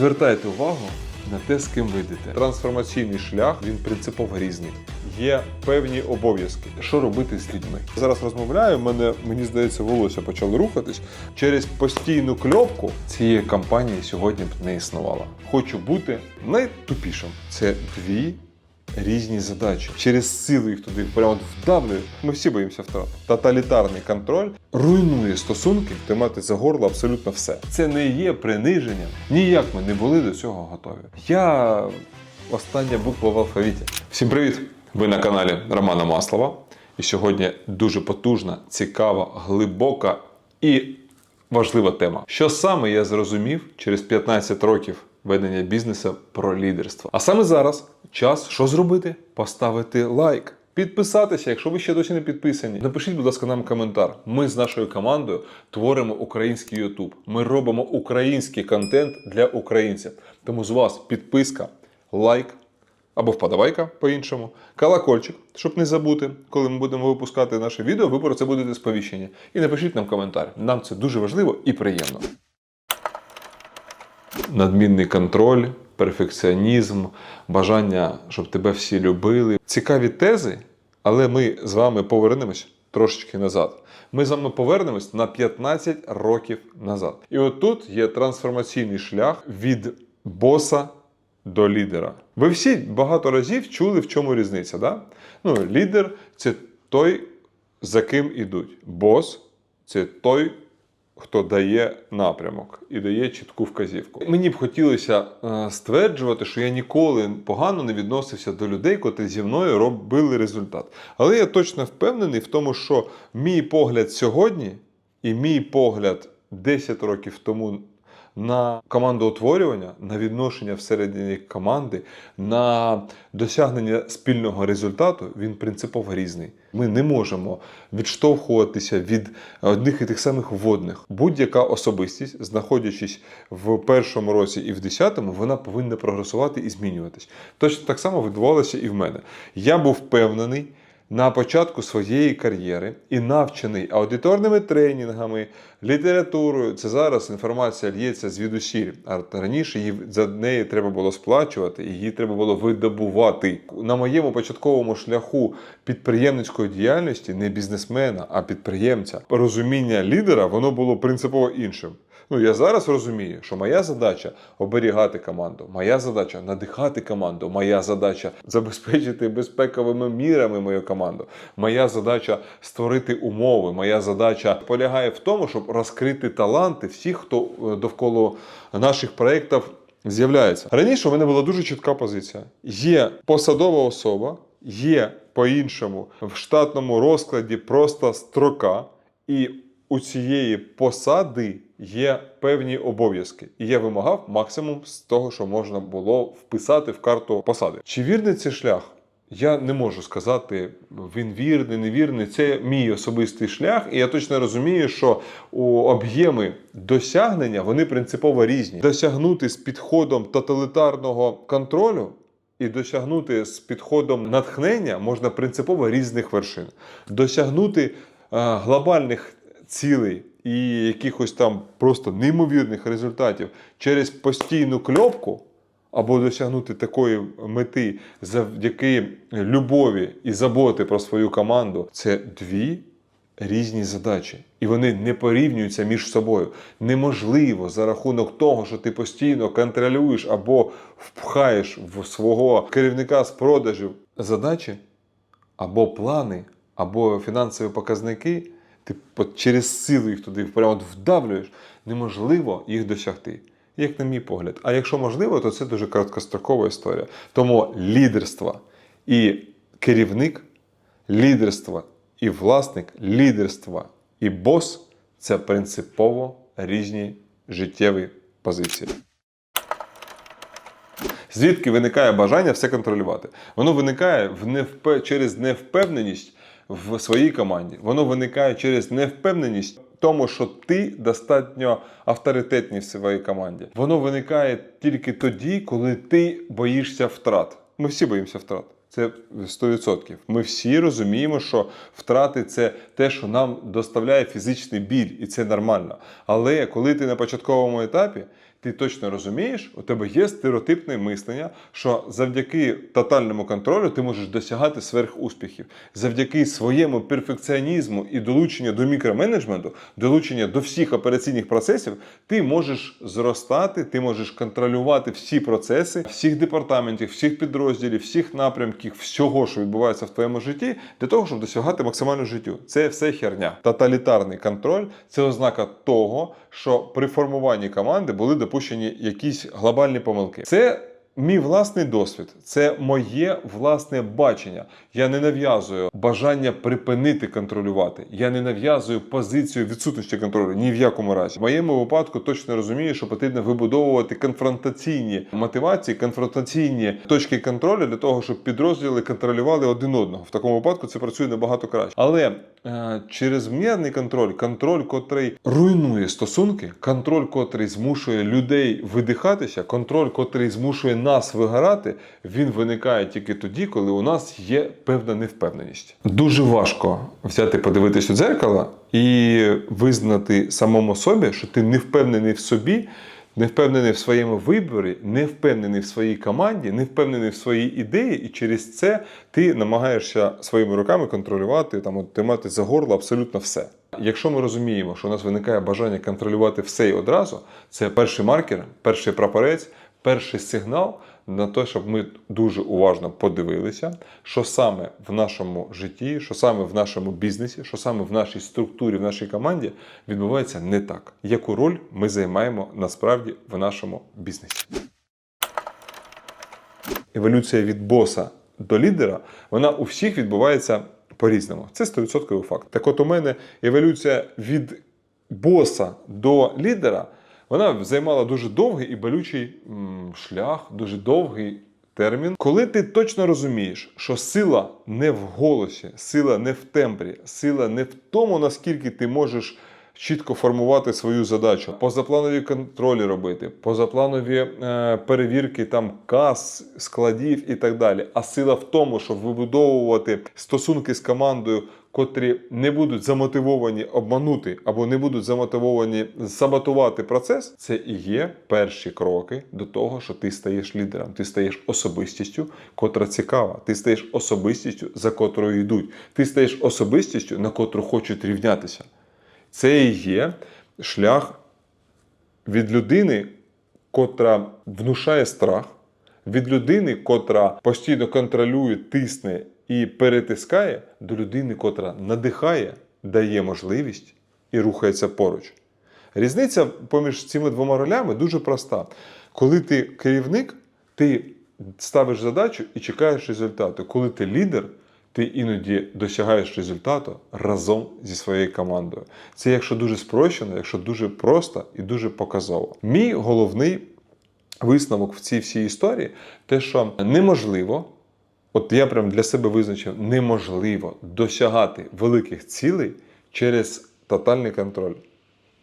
звертайте увагу на те, з ким ви йдете. Трансформаційний шлях він принципово різний. Є певні обов'язки. Що робити з людьми? Зараз розмовляю. Мене мені здається, волосся почало рухатись через постійну кльопку цієї компанії сьогодні б не існувало. Хочу бути найтупішим. Це дві різні задачі. Через силу їх туди прямо от вдавлюєш. Ми всі боїмося втрат. Тоталітарний контроль руйнує стосунки, тримати за горло абсолютно все. Це не є приниженням. Ніяк ми не були до цього готові. Я остання буква в алфавіті. Всім привіт! Ви на каналі Романа Маслова. І сьогодні дуже потужна, цікава, глибока і важлива тема. Що саме я зрозумів через 15 років ведення бізнесу про лідерство? А саме зараз час що зробити? Поставити лайк. Підписатися, якщо ви ще досі не підписані. Напишіть, будь ласка, нам коментар. Ми з нашою командою творимо український Ютуб. Ми робимо український контент для українців. Тому з вас підписка, лайк або вподобайка по-іншому, колокольчик, щоб не забути, коли ми будемо випускати наше відео, ви про це будете сповіщені. І напишіть нам коментар. Нам це дуже важливо і приємно. Надмінний контроль, перфекціонізм, бажання, щоб тебе всі любили. Цікаві тези, але ми з вами повернемось трошечки назад. Ми з вами повернемось на 15 років назад. І от тут є трансформаційний шлях від боса до лідера. Ви всі багато разів чули, в чому різниця. Да? Ну, лідер це той, за ким ідуть. Бос це той, хто дає напрямок і дає чітку вказівку. Мені б хотілося е, стверджувати, що я ніколи погано не відносився до людей, котрі зі мною робили результат. Але я точно впевнений в тому, що мій погляд сьогодні і мій погляд 10 років тому на командоутворювання, на відношення всередині команди, на досягнення спільного результату, він принципово різний. Ми не можемо відштовхуватися від одних і тих самих водних. Будь-яка особистість, знаходячись в першому році і в десятому, вона повинна прогресувати і змінюватись. Точно так само відбувалося і в мене. Я був впевнений на початку своєї кар'єри і навчений аудиторними тренінгами, літературою. Це зараз інформація лється звідусіль. А раніше її за неї треба було сплачувати, її треба було видобувати. На моєму початковому шляху підприємницької діяльності не бізнесмена, а підприємця. Розуміння лідера воно було принципово іншим. Ну, я зараз розумію, що моя задача оберігати команду, моя задача надихати команду, моя задача забезпечити безпековими мірами мою команду. Моя задача створити умови. Моя задача полягає в тому, щоб розкрити таланти всіх, хто е, довкола наших проєктів з'являється. Раніше у мене була дуже чітка позиція. Є посадова особа, є по-іншому в штатному розкладі просто строка, і у цієї посади є певні обов'язки. І я вимагав максимум з того, що можна було вписати в карту посади. Чи вірний цей шлях? Я не можу сказати, він вірний, невірний. Це мій особистий шлях, і я точно розумію, що об'єми досягнення вони принципово різні. Досягнути з підходом тоталітарного контролю і досягнути з підходом натхнення можна принципово різних вершин. Досягнути е, глобальних цілей і якихось там просто неймовірних результатів через постійну кльопку. Або досягнути такої мети завдяки любові і заботи про свою команду це дві різні задачі, і вони не порівнюються між собою. Неможливо за рахунок того, що ти постійно контролюєш або впхаєш в свого керівника з продажів задачі, або плани, або фінансові показники. Ти через силу їх туди прямо вдавлюєш, неможливо їх досягти. Як на мій погляд. А якщо можливо, то це дуже короткострокова історія. Тому лідерство і керівник, лідерство і власник, лідерство і бос це принципово різні життєві позиції. Звідки виникає бажання все контролювати? Воно виникає в невпе... через невпевненість в своїй команді. Воно виникає через невпевненість тому, що ти достатньо авторитетний в своїй команді. Воно виникає тільки тоді, коли ти боїшся втрат. Ми всі боїмося втрат. Це 100%. Ми всі розуміємо, що втрати це те, що нам доставляє фізичний біль, і це нормально. Але коли ти на початковому етапі, ти точно розумієш, у тебе є стереотипне мислення, що завдяки тотальному контролю ти можеш досягати сверхуспіхів. Завдяки своєму перфекціонізму і долученню до мікроменеджменту, долучення до всіх операційних процесів, ти можеш зростати, ти можеш контролювати всі процеси, всіх департаментів, всіх підрозділів, всіх напрямків, всього, що відбувається в твоєму житті, для того, щоб досягати максимального життю. Це все херня. Тоталітарний контроль це ознака того, що при формуванні команди були допущені якісь глобальні помилки. Це Мій власний досвід, це моє власне бачення. Я не нав'язую бажання припинити контролювати. Я не нав'язую позицію відсутності контролю ні в якому разі. В моєму випадку точно розумію, що потрібно вибудовувати конфронтаційні мотивації, конфронтаційні точки контролю для того, щоб підрозділи контролювали один одного. В такому випадку це працює набагато краще. Але е, чрезмірний контроль, контроль, котрий руйнує стосунки, контроль, котрий змушує людей видихатися, контроль, котрий змушує нас вигорати, він виникає тільки тоді, коли у нас є певна невпевненість. Дуже важко взяти, подивитись у дзеркало і визнати самому собі, що ти не впевнений в собі. Не впевнений в своєму виборі, не впевнений в своїй команді, не впевнений в своїй ідеї, і через це ти намагаєшся своїми руками контролювати, там, тримати за горло абсолютно все. Якщо ми розуміємо, що у нас виникає бажання контролювати все і одразу, це перший маркер, перший прапорець, перший сигнал на те, щоб ми дуже уважно подивилися, що саме в нашому житті, що саме в нашому бізнесі, що саме в нашій структурі, в нашій команді відбувається не так. Яку роль ми займаємо насправді в нашому бізнесі? Еволюція від боса до лідера, вона у всіх відбувається по-різному. Це 100% факт. Так от у мене еволюція від боса до лідера, вона займала дуже довгий і болючий м, шлях, дуже довгий термін. Коли ти точно розумієш, що сила не в голосі, сила не в тембрі, сила не в тому, наскільки ти можеш чітко формувати свою задачу, позапланові контролі робити, позапланові е, перевірки там кас, складів і так далі. А сила в тому, щоб вибудовувати стосунки з командою, котрі не будуть замотивовані обманути або не будуть замотивовані саботувати процес, це і є перші кроки до того, що ти стаєш лідером. Ти стаєш особистістю, котра цікава. Ти стаєш особистістю, за котрою йдуть. Ти стаєш особистістю, на котру хочуть рівнятися. Це і є шлях від людини, котра внушає страх, від людини, котра постійно контролює, тисне і перетискає, до людини, котра надихає, дає можливість і рухається поруч. Різниця поміж цими двома ролями дуже проста. Коли ти керівник, ти ставиш задачу і чекаєш результату. Коли ти лідер, ти іноді досягаєш результату разом зі своєю командою. Це якщо дуже спрощено, якщо дуже просто і дуже показово. Мій головний висновок в цій всій історії те, що неможливо, от я прям для себе визначив, неможливо досягати великих цілей через тотальний контроль.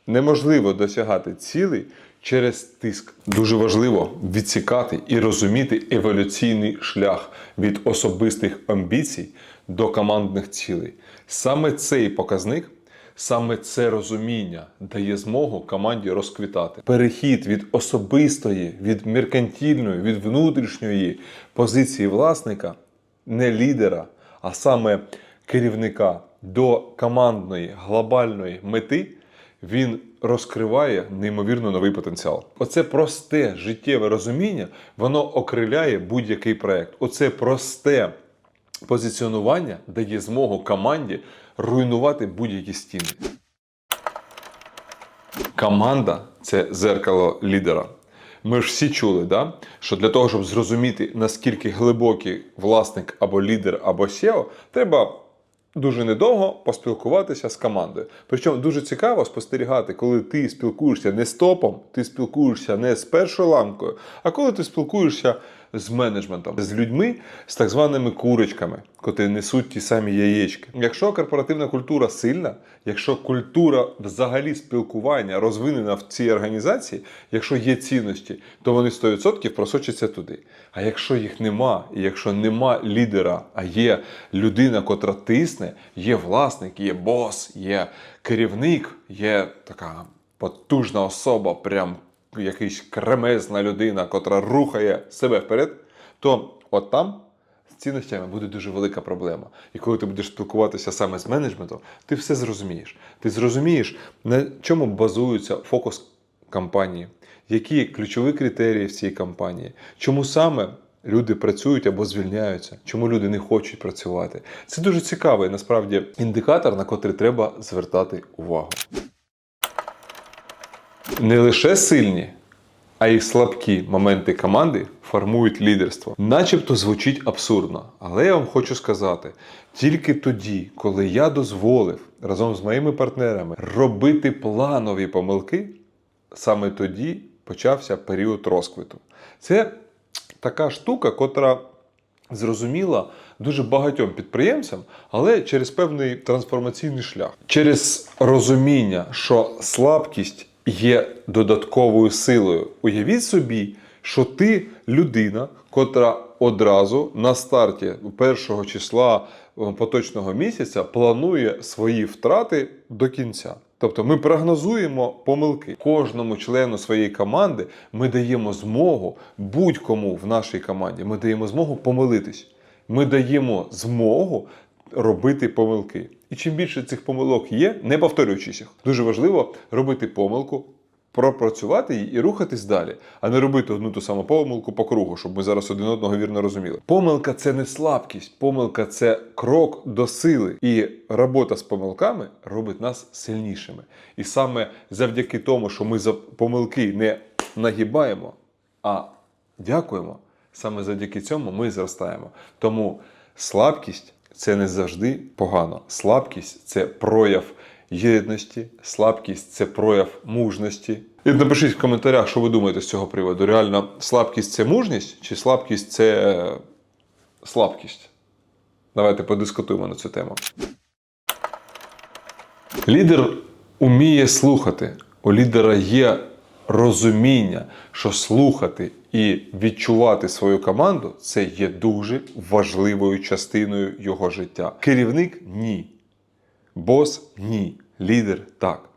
Неможливо досягати цілей через тиск. Дуже важливо відсікати і розуміти еволюційний шлях від особистих амбіцій до командних цілей. Саме цей показник, саме це розуміння дає змогу команді розквітати. Перехід від особистої, від меркантильної, від внутрішньої позиції власника, не лідера, а саме керівника до командної глобальної мети він розкриває неймовірно новий потенціал. Оце просте життєве розуміння, воно окриляє будь-який проект. Оце просте позиціонування дає змогу команді руйнувати будь-які стіни. Команда це зеркало лідера. Ми ж всі чули, да? що для того, щоб зрозуміти, наскільки глибокий власник або лідер, або SEO, треба дуже недовго поспілкуватися з командою. Причому дуже цікаво спостерігати, коли ти спілкуєшся не з топом, ти спілкуєшся не з першою ланкою, а коли ти спілкуєшся з менеджментом, з людьми, з так званими курочками, котрі несуть ті самі яєчки. Якщо корпоративна культура сильна, якщо культура взагалі спілкування розвинена в цій організації, якщо є цінності, то вони 100% просочаться туди. А якщо їх нема, і якщо нема лідера, а є людина, котра тисне, є власник, є бос, є керівник, є така потужна особа, прям якийсь кремезна людина, котра рухає себе вперед, то от там з цінностями буде дуже велика проблема. І коли ти будеш спілкуватися саме з менеджментом, ти все зрозумієш. Ти зрозумієш, на чому базується фокус компанії, які ключові критерії в цій компанії, чому саме. Люди працюють або звільняються, чому люди не хочуть працювати. Це дуже цікавий насправді індикатор, на котрий треба звертати увагу. Не лише сильні, а й слабкі моменти команди формують лідерство. Начебто звучить абсурдно, але я вам хочу сказати: тільки тоді, коли я дозволив разом з моїми партнерами робити планові помилки, саме тоді почався період розквіту. Це така штука, котра зрозуміла дуже багатьом підприємцям, але через певний трансформаційний шлях, через розуміння, що слабкість є додатковою силою. Уявіть собі, що ти людина, котра одразу на старті першого числа е, поточного місяця планує свої втрати до кінця. Тобто ми прогнозуємо помилки. Кожному члену своєї команди ми даємо змогу будь-кому в нашій команді. Ми даємо змогу помилитись. Ми даємо змогу робити помилки. І чим більше цих помилок є, не повторюючись їх, дуже важливо робити помилку, пропрацювати її і рухатись далі, а не робити одну ту саму помилку по кругу, щоб ми зараз один одного вірно розуміли. Помилка це не слабкість, помилка це крок до сили. І робота з помилками робить нас сильнішими. І саме завдяки тому, що ми за помилки не нагибаємо, а дякуємо. Саме завдяки цьому ми зростаємо. Тому слабкість це не завжди погано. Слабкість це прояв єдності, слабкість це прояв мужності. І напишіть в коментарях, що ви думаєте з цього приводу. Реально, слабкість це мужність чи слабкість це е, слабкість? Давайте подискутуємо на цю тему. Лідер уміє слухати. У лідера є розуміння, що слухати і відчувати свою команду це є дуже важливою частиною його життя. Керівник ні. Бос ні. Лідер так.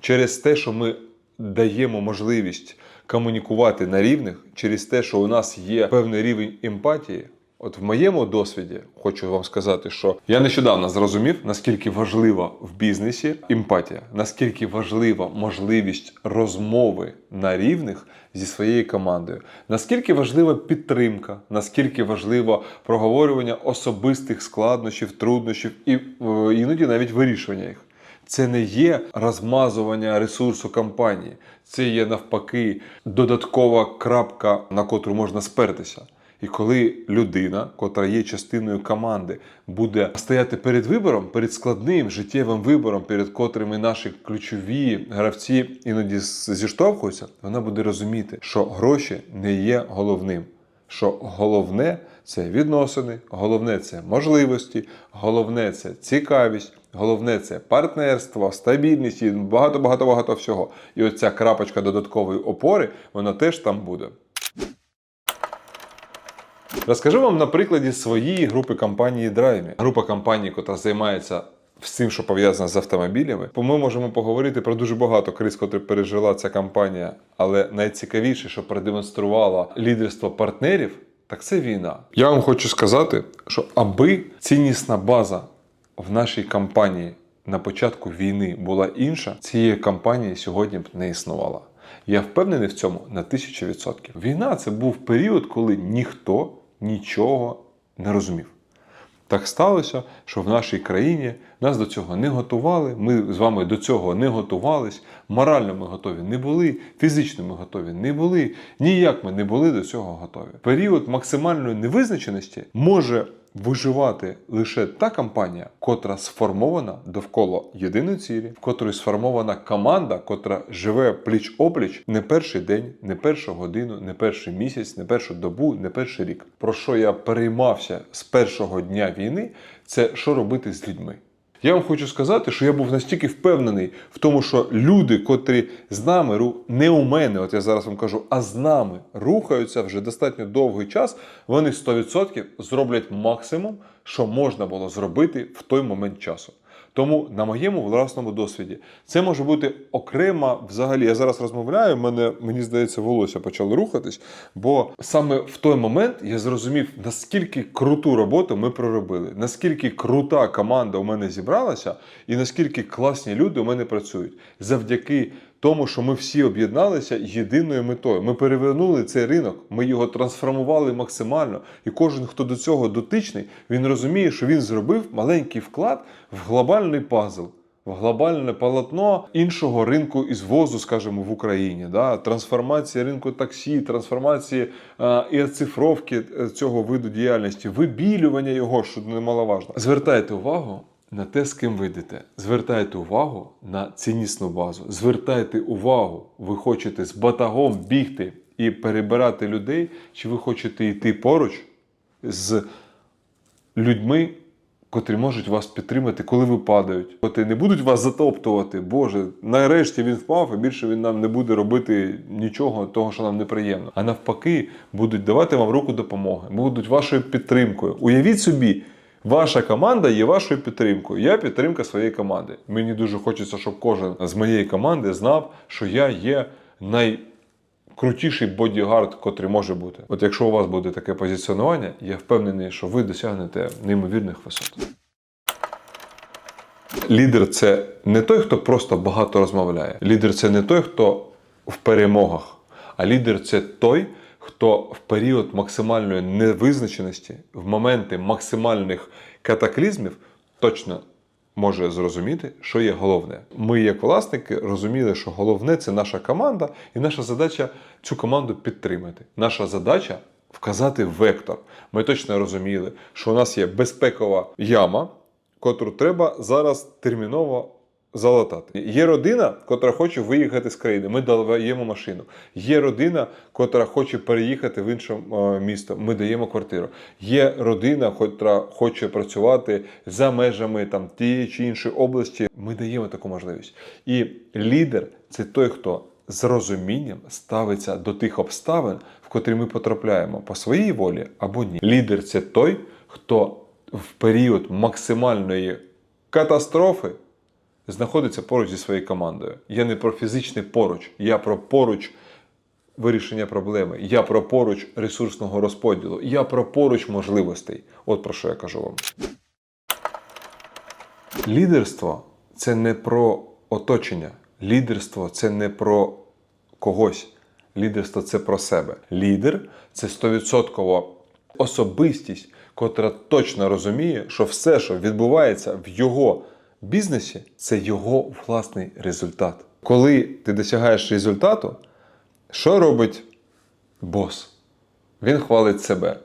Через те, що ми даємо можливість комунікувати на рівних, через те, що у нас є певний рівень емпатії. От в моєму досвіді хочу вам сказати, що я нещодавно зрозумів, наскільки важлива в бізнесі емпатія, наскільки важлива можливість розмови на рівних зі своєю командою, наскільки важлива підтримка, наскільки важливо проговорювання особистих складнощів, труднощів і е, іноді навіть вирішування їх. Це не є розмазування ресурсу компанії, це є навпаки додаткова крапка, на котру можна спертися. І коли людина, котра є частиною команди, буде стояти перед вибором, перед складним життєвим вибором, перед котрими наші ключові гравці іноді зіштовхуються, вона буде розуміти, що гроші не є головним. Що головне це відносини, головне це можливості, головне це цікавість, головне це партнерство, стабільність і багато багато багато всього. І оця крапочка додаткової опори, вона теж там буде. Розкажу вам на прикладі своєї групи компанії Драймі. Група компаній, яка займається всім, що пов'язано з автомобілями. Ми можемо поговорити про дуже багато криз, котрі пережила ця компанія. Але найцікавіше, що продемонструвала лідерство партнерів, так це війна. Я вам хочу сказати, що аби ціннісна база в нашій компанії на початку війни була інша, цієї компанії сьогодні б не існувала. Я впевнений в цьому на тисячу відсотків. Війна це був період, коли ніхто нічого не розумів. Так сталося, що в нашій країні нас до цього не готували. Ми з вами до цього не готувались. Морально ми готові не були, фізично ми готові не були. Ніяк ми не були до цього готові. Період максимальної невизначеності може виживати лише та компанія, котра сформована довкола єдиної цілі, в котрої сформована команда, котра живе пліч опліч не перший день, не першу годину, не перший місяць, не першу добу, не перший рік. Про що я переймався з першого дня війни, це що робити з людьми. Я вам хочу сказати, що я був настільки впевнений в тому, що люди, котрі з нами не у мене, от я зараз вам кажу, а з нами рухаються вже достатньо довгий час, вони 100% зроблять максимум, що можна було зробити в той момент часу. Тому на моєму власному досвіді це може бути окрема взагалі. Я зараз розмовляю, мене мені здається, волосся почало рухатись, бо саме в той момент я зрозумів, наскільки круту роботу ми проробили, наскільки крута команда у мене зібралася, і наскільки класні люди у мене працюють завдяки тому, що ми всі об'єдналися єдиною метою. Ми перевернули цей ринок, ми його трансформували максимально. І кожен, хто до цього дотичний, він розуміє, що він зробив маленький вклад в глобальний пазл. В глобальне полотно іншого ринку із возу, скажімо, в Україні, да? трансформація ринку таксі, трансформації е, і оцифровки е, цього виду діяльності, вибілювання його, що немаловажно. Звертайте увагу на те, з ким ви йдете. Звертайте увагу на ціннісну базу. Звертайте увагу, ви хочете з батагом бігти і перебирати людей, чи ви хочете йти поруч з людьми, котрі можуть вас підтримати, коли ви падають. Котрі не будуть вас затоптувати. Боже, нарешті він впав, і більше він нам не буде робити нічого того, що нам неприємно. А навпаки, будуть давати вам руку допомоги, будуть вашою підтримкою. Уявіть собі. Ваша команда є вашою підтримкою. Я підтримка своєї команди. Мені дуже хочеться, щоб кожен з моєї команди знав, що я є найкрутіший бодігард, котрий може бути. От якщо у вас буде таке позиціонування, я впевнений, що ви досягнете неймовірних висот. Лідер це не той, хто просто багато розмовляє. Лідер це не той, хто в перемогах, а лідер це той, хто в період максимальної невизначеності, в моменти максимальних катаклізмів, точно може зрозуміти, що є головне. Ми, як власники, розуміли, що головне це наша команда, і наша задача цю команду підтримати. Наша задача вказати вектор. Ми точно розуміли, що у нас є безпекова яма, котру треба зараз терміново залатати. Є родина, котра хоче виїхати з країни. Ми даємо машину. Є родина, котра хоче переїхати в інше е, місто. Ми даємо квартиру. Є родина, котра хоче працювати за межами там тієї чи іншої області. Ми даємо таку можливість. І лідер це той, хто з розумінням ставиться до тих обставин, в котрі ми потрапляємо по своїй волі або ні. Лідер це той, хто в період максимальної катастрофи знаходиться поруч зі своєю командою. Я не про фізичний поруч, я про поруч вирішення проблеми, я про поруч ресурсного розподілу, я про поруч можливостей. От про що я кажу вам. Лідерство це не про оточення. Лідерство це не про когось. Лідерство це про себе. Лідер це 100% особистість, котра точно розуміє, що все, що відбувається в його бізнесі, це його власний результат. Коли ти досягаєш результату, що робить бос? Він хвалить себе.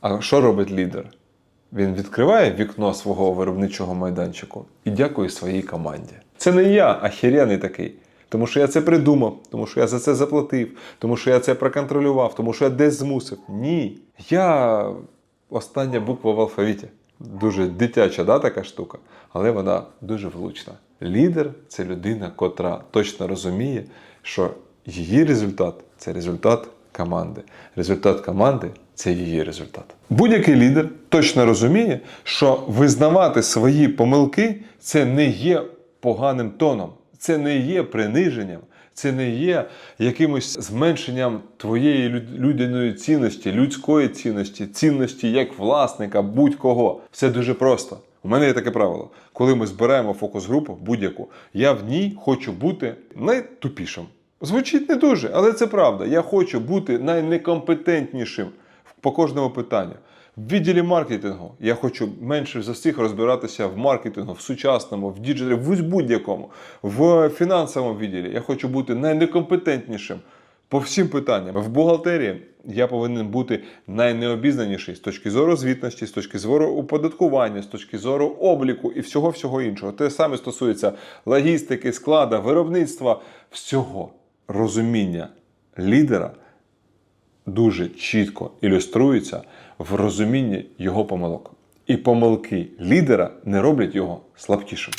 А що робить лідер? Він відкриває вікно свого виробничого майданчику і дякує своїй команді. Це не я, ахіряний такий. Тому що я це придумав, тому що я за це заплатив, тому що я це проконтролював, тому що я десь змусив. Ні. Я остання буква в алфавіті. Дуже дитяча да, така штука, але вона дуже влучна. Лідер це людина, котра точно розуміє, що її результат це результат команди. Результат команди це її результат. Будь-який лідер точно розуміє, що визнавати свої помилки це не є поганим тоном, це не є приниженням. Це не є якимось зменшенням твоєї люд- людяної цінності, людської цінності, цінності як власника, будь-кого. Все дуже просто. У мене є таке правило. Коли ми збираємо фокус-групу будь-яку, я в ній хочу бути найтупішим. Звучить не дуже, але це правда. Я хочу бути найнекомпетентнішим по кожному питанню. В відділі маркетингу я хочу менше за всіх розбиратися в маркетингу, в сучасному, в діджиталі, в будь-якому, в фінансовому відділі. Я хочу бути найнекомпетентнішим по всім питанням. В бухгалтерії я повинен бути найнеобізнаніший з точки зору звітності, з точки зору оподаткування, з точки зору обліку і всього всього іншого. Те саме стосується логістики, склада, виробництва, всього розуміння лідера дуже чітко ілюструється в розумінні його помилок. І помилки лідера не роблять його слабкішим.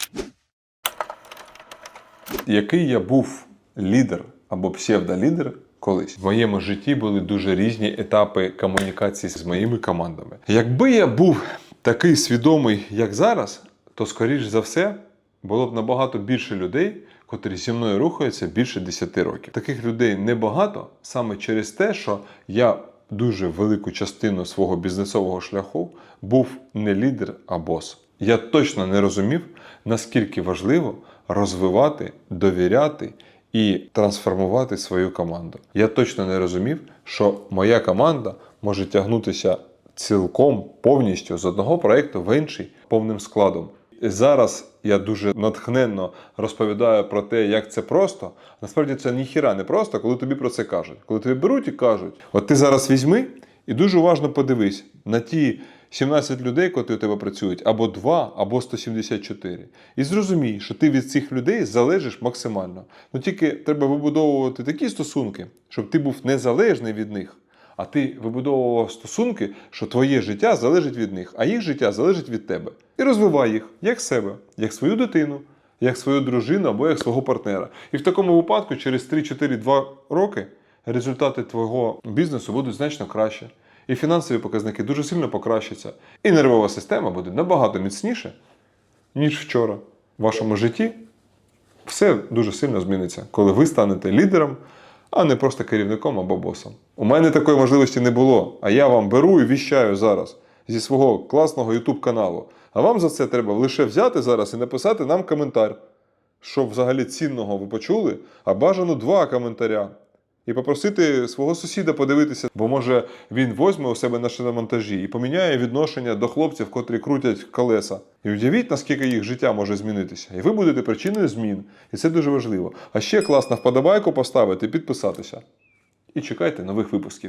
Який я був лідер або псевдолідер колись в моєму житті були дуже різні етапи комунікації з моїми командами. Якби я був такий свідомий, як зараз, то, скоріш за все, було б набагато більше людей, котрі зі мною рухаються більше 10 років. Таких людей небагато саме через те, що я дуже велику частину свого бізнесового шляху був не лідер, а бос. Я точно не розумів, наскільки важливо розвивати, довіряти і трансформувати свою команду. Я точно не розумів, що моя команда може тягнутися цілком повністю з одного проекту в інший повним складом. Зараз я дуже натхненно розповідаю про те, як це просто. Насправді це ніхіра не просто, коли тобі про це кажуть. Коли тобі беруть і кажуть: от ти зараз візьми і дуже уважно подивись на ті 17 людей, котрі у тебе працюють, або 2, або 174. І зрозумій, що ти від цих людей залежиш максимально. Ну тільки треба вибудовувати такі стосунки, щоб ти був незалежний від них. А ти вибудовував стосунки, що твоє життя залежить від них, а їх життя залежить від тебе. І розвивай їх як себе, як свою дитину, як свою дружину або як свого партнера. І в такому випадку, через 3-4-2 роки, результати твого бізнесу будуть значно краще. І фінансові показники дуже сильно покращаться. І нервова система буде набагато міцніше, ніж вчора. В вашому житті все дуже сильно зміниться, коли ви станете лідером, а не просто керівником або босом. У мене такої можливості не було, а я вам беру і віщаю зараз зі свого класного YouTube каналу. А вам за це треба лише взяти зараз і написати нам коментар, що взагалі цінного ви почули, а бажано два коментаря. І попросити свого сусіда подивитися, бо може він возьме у себе на шиномонтажі і поміняє відношення до хлопців, котрі крутять колеса. І уявіть, наскільки їх життя може змінитися. І ви будете причиною змін. І це дуже важливо. А ще класно вподобайку поставити, підписатися. І чекайте нових випусків.